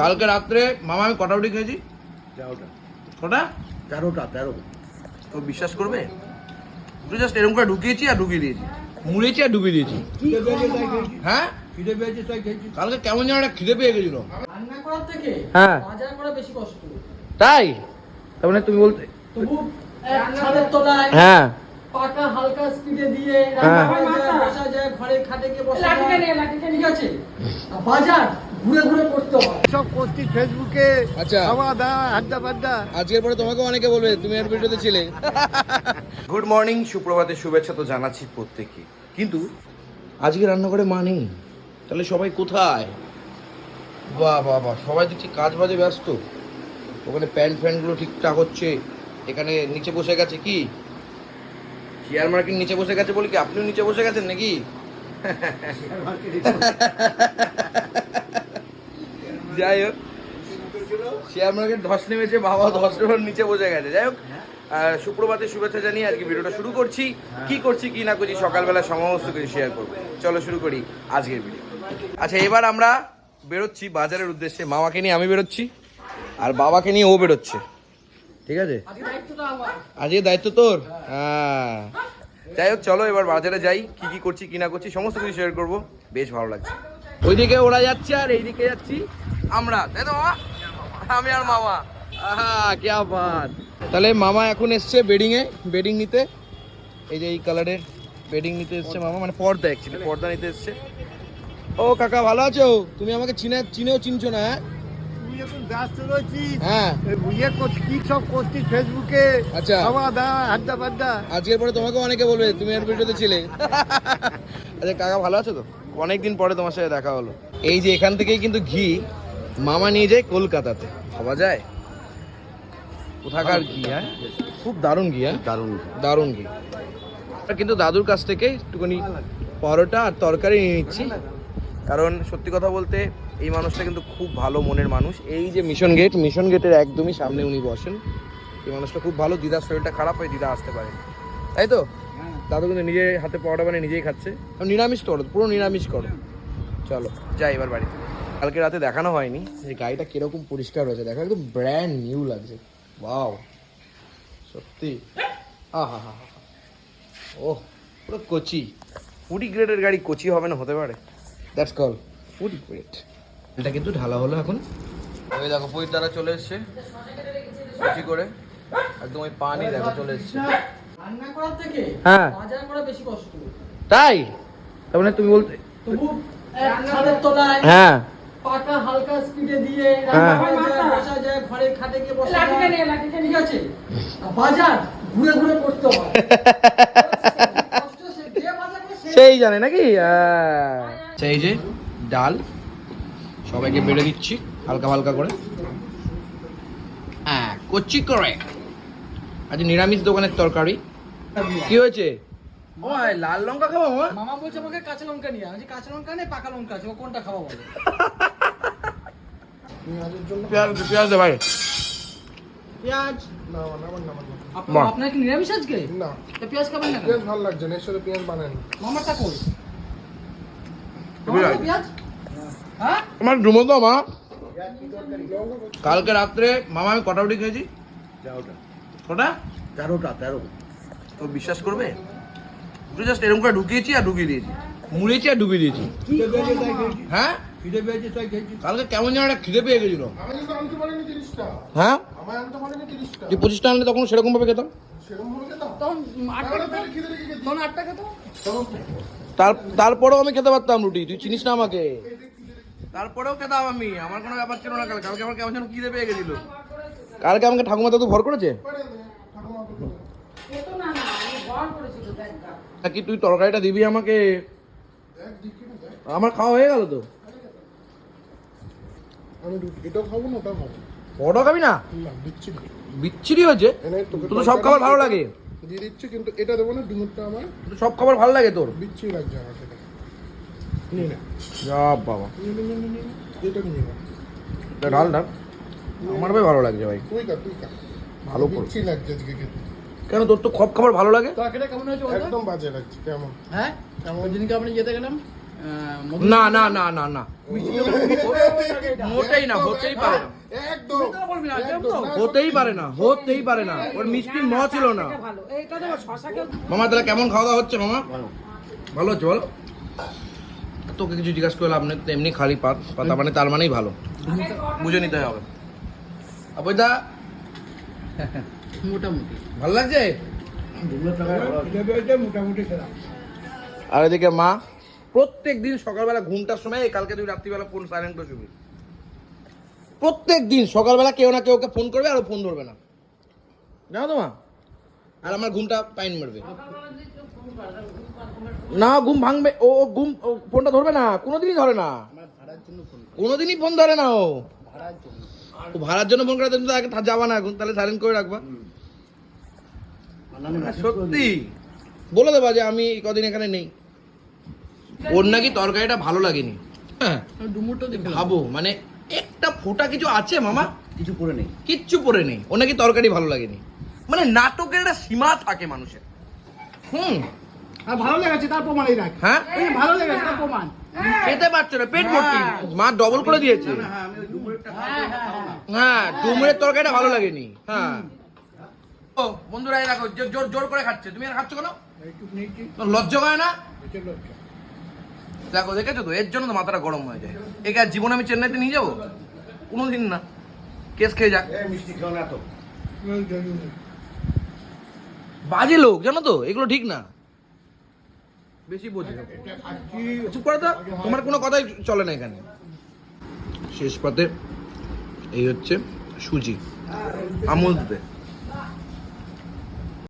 কালকে রাত্রে মামা আমি কটা রুটি খেয়েছি? তেরোটা। কটা? তেরোটা তেরো। তো বিশ্বাস করবে? তুই জাস্ট এরকম করে ঢুকিয়েছি আর ঢুকিয়ে দিয়েছি। মুড়েছি আর ঢুকিয়ে দিয়েছি। খিদে পেয়েছে হ্যাঁ? খিদে পেয়েছে তাই খেয়েছি কালকে কেমন যেন একটা খিদে পেয়ে গেছিল। রান্না করার থেকে হ্যাঁ। বাজার করা বেশি কষ্ট। তাই? তার মানে তুমি বলতে তবু হ্যাঁ। পাকা হালকা স্পিডে দিয়ে হ্যাঁ। যায়, বসা যায় ঘরে খাটে গিয়ে বসা ঠিক আছে? বাজার ঘুরে ঘুরে করতে হয়। সব করছি ফেসবুকে আচ্ছা। খাওয়া দাওয়া আড্ডা ফাড্ডা আজকের পরে তোমাকে অনেকে বলবে তুমি এর ভিডিওতে ছিলে। গুড মর্নিং সুপ্রভাতের শুভেচ্ছা তো জানাচ্ছি প্রত্যেককে। কিন্তু আজকে রান্নাঘরে মা নেই। তাহলে সবাই কোথায়? বাহ বাহ বাহ সবাই দেখছি কাজ বাজে ব্যস্ত। ওখানে প্যান্ট ফ্যানগুলো ঠিকঠাক হচ্ছে। এখানে নিচে বসে গেছে কি? শেয়ার মার্কেট নিচে বসে গেছে বলি কি আপনিও নিচে বসে গেছেন নাকি? যাই হোক শেয়ার মার্কেট ধস নেমেছে বাবা ধস নেওয়ার নিচে বসে গেছে। যাই হোক আহ, সুপ্রভাতের শুভেচ্ছা জানিয়ে আজকে ভিডিওটা শুরু করছি। কি করছি কি না করছি সকালবেলা সমস্ত কিছু শেয়ার করব। চলো শুরু করি আজকের ভিডিও আচ্ছা এবার আমরা বেরোচ্ছি বাজারের উদ্দেশ্যে। মামাকে নিয়ে আমি বেরোচ্ছি আর বাবাকে নিয়ে ও বেরোচ্ছে। ঠিক আছে? আজকে দায়িত্ব তোর? হ্যাঁ। যাই হোক চলো এবার বাজারে যাই। কি কি করছি কি না করছি সমস্ত কিছু শেয়ার করব। বেশ ভালো লাগছে। ওইদিকে ওরা যাচ্ছে আর এইদিকে যাচ্ছি আমরা। তাই তো মামা। আমি আর মামা। কে তাহলে মামা এখন এসছে বেডিং এ বেডিং নিতে। এই যে এই কালারের বেডিং নিতে এসছে মামা মানে পর্দা অ্যাকচুয়ালি পর্দা নিতে এসছে। ও কাকা ভালো আছো? তুমি আমাকে চিনে চিনেও চিনছো না হ্যাঁ? এখন ব্যস্ত রয়েছিস হ্যাঁ। ইয়ে করছি কি সব করছিস ফেসবুকে? আচ্ছা। খাওয়া দাওয়া আড্ডা ফাড্ডা। আজকের পরে তোমাকে অনেকে বলবে তুমি এর ভিডিওতে ছিলে। আচ্ছা কাকা ভালো আছো তো? অনেকদিন পরে তোমার সাথে দেখা হলো। এই যে এখান থেকেই কিন্তু ঘি মামা নিয়ে যায় কলকাতাতে। ভাবা যায়? কোথাকার ঘি হ্যাঁ? খুব দারুণ ঘি হ্যাঁ? দারুণ দারুণ ঘি। আর কিন্তু দাদুর কাছ থেকে একটুখানি পরোটা আর তরকারি নিয়ে নিচ্ছি। কারণ সত্যি কথা বলতে এই মানুষটা কিন্তু খুব ভালো মনের মানুষ। এই যে মিশন গেট, মিশন গেটের একদমই সামনে উনি বসেন। এই মানুষটা খুব ভালো, দিদার শরীরটা খারাপ হয়, দিদা আসতে পারে তাই তো? দাদু কিন্তু নিজে হাতে পরোটা মানে নিজেই খাচ্ছে। নিরামিষ করো পুরো নিরামিষ করো। চলো, যাই এবার বাড়িতে। কালকে রাতে দেখানো হয়নি। যে গাড়িটা কীরকম পরিষ্কার হয়েছে দেখো, একদম ব্র্যান্ড নিউ লাগছে। ওয়াও সত্যি। আহা হা ও পুরো কোচি। ফুডি গ্রেডের গাড়ি কোচি হবে না, হতে পারে। দ্যাটস কল ফুডি গ্রেড এটা কিন্তু ঢালা হলো এখন। ওই দেখো পুরীর তারা চলে এসছে। কোচি করে। একদম ওই পানি দেখো চলে এসছে। রান্না করার থেকে হ্যাঁ। বাজার করা বেশি কষ্ট। তাই? তার মানে তুমি বলতে তবু ছাদের তলায় হ্যাঁ। পাকা হালকা স্পিডে দিয়ে হ্যাঁ। রান্না করা যায়, বসা যায় ঘরে খাটে গিয়ে বসা যায়। ঠিক আছে? বাজার ঘুরে ঘুরে করতে হয়। কষ্ট সে- যে বাজার করে সে- সেই জানে নাকি? হ্যাঁ। আচ্ছা যে ডাল। সবাইকে বেড়ে দিচ্ছি হালকা হালকা করে। হ্যাঁ কচ্ছি করে। আজ নিরামিষ দোকানের তরকারি। কি হয়েছে? ও লাল লঙ্কা খাব মামা? মামা বলছে আমাকে কাঁচা লঙ্কা নিয়ে আমি কাঁচা লঙ্কা নেই পাকা লঙ্কা আছে। ও কোনটা খাওয়া বলে। পেঁয়াজ পেঁয়াজ দে ভাই। পেঁয়াজ। না আমার না না। আপনার কি নিরামিষ আজকে? না। তা পেঁয়াজ খাবেন না পেঁয়াজ ভালো লাগছে না এর সাথে পেঁয়াজ বানান মামারটা কই। পেঁয়াজ? আমার ঘুমো তো মা কালকে রাত্রে মামা আমি কটা রুটি খেয়েছি? তেরোটা। কটা? তেরোটা তেরো। তো বিশ্বাস করবে? তুই জাস্ট এরকম করে ঢুকিয়েছি আর ঢুকিয়ে দিয়েছি। মুড়েছি আর ঢুকিয়ে দিয়েছি। খিদে তাই খেয়েছি। হ্যাঁ? খিদে পেয়েছে কালকে কেমন যেন একটা খিদে পেয়ে গেছিল। হ্যাঁ? আমার যে পঁচিশটা আনলে তখন সেরকম ভাবে খেতাম? তারপরেও আমি খেতে পারতাম রুটি। তুই চিনিস না আমাকে। তারপরেও খেতাম আমি? আমার কোনো ব্যাপার ছিল না কালকে কালকে আমার কেমন যেন খিদে পেয়ে গেছিল কালকে আমাকে ঠাকুমা দাদু ভর করেছে? তা কি তুই তরকারিটা দিবি আমাকে। আমার খাওয়া হয়ে গেল তো। আমি এটাও খাব না ওটাও খাব বড় খাবি না? বিচ্ছিরি হয়েছে? তোর সব খাবার ভালো লাগে। দিয়ে দিচ্ছি কিন্তু এটা দেবো না আমার। তোর সব খাবার ভালো লাগে তোর। বিচ্ছি লাগছে আমার যা বাবা। এটা ঢাল ঢাল আমার ভাই ভালো লাগছে ভাই। ভালো লাগছে আজকে কেন তোর তো সব খাবার ভালো লাগে? কেমন হয়েছে একদম বাজে লাগছে কেমন? হ্যাঁ? ওই দিনকে আপনি যেতে গেলাম না না না না না। মোটেই না হতেই পারে না। হতেই পারে না হতেই পারে না। ওর মিষ্টির ম ছিল না। মামা তাহলে কেমন খাওয়া দাওয়া হচ্ছে মামা? ভালো। ভালো হচ্ছে বলো। তোকে কিছু জিজ্ঞাসা করলে আপনি তো এমনি খালি পাত পাতা মানে তার মানেই ভালো। বুঝে নিতে হবে। আপদা মোটামুটি। ভালো লাগছে। মোটামুটি আর এদিকে মা প্রত্যেক দিন সকালবেলা ঘুমটার সময় এই কালকে তুই রাত্রিবেলা ফোন সাইলেন্ট করে শুবি। প্রত্যেক দিন সকালবেলা কেউ না কেউ ওকে ফোন করবে আর ফোন ধরবে না। জানো তো মা? আর আমার ঘুমটা পাইন মারবে। না ঘুম ভাঙবে ও ঘুম ও ফোনটা ধরবে না কোনোদিনই ধরে না। কোনোদিনই ফোন ধরে না ও। ও ভাড়ার জন্য ফোন করে তুমি তো যাবা না এখন তাহলে সাইলেন্ট করে রাখবা। সত্যি। বলে দেবা যে আমি কদিন এখানে নেই। ওর নাকি তরকারিটা ভালো লাগেনি। হ্যাঁ ভাবো মানে একটা ফোঁটা কিছু আছে মামা? কিছু করে নেই। কিচ্ছু পরে নেই। ও নাকি তরকারি ভালো লাগেনি। মানে নাটকের একটা সীমা থাকে মানুষের। হুম। ভালো লেগেছে তার প্রমাণ এই রাখ। হ্যাঁ? ভালো লেগেছে তার প্রমাণ। খেতে পারছ না পেট ভর্তি। মা ডবল করে দিয়েছে। হ্যাঁ আমি ওই দুপুরেরটা হ্যাঁ ডুমুরের তরকারিটা ভালো লাগেনি। হ্যাঁ। ও বন্ধুরা এই দেখো জোর- জোর জোর করে খাচ্ছে। তুমি আর খাচ্ছ কেন? লজ্জা করে না? দেখো দেখেছ তো? এর জন্য তো মাথাটা গরম হয়ে যায়। একে আর জীবনে আমি চেন্নাইতে নিয়ে যাব? কোনোদিন না। কেস খেয়ে যাক। মিষ্টি না তো। বাজে লোক জানো তো? এগুলো ঠিক না। বেশি বোঝে। চুপ করে তো তোমার কোনো কথাই চলে না এখানে। শেষ পাতে এই হচ্ছে সুজি। আমুল দুধে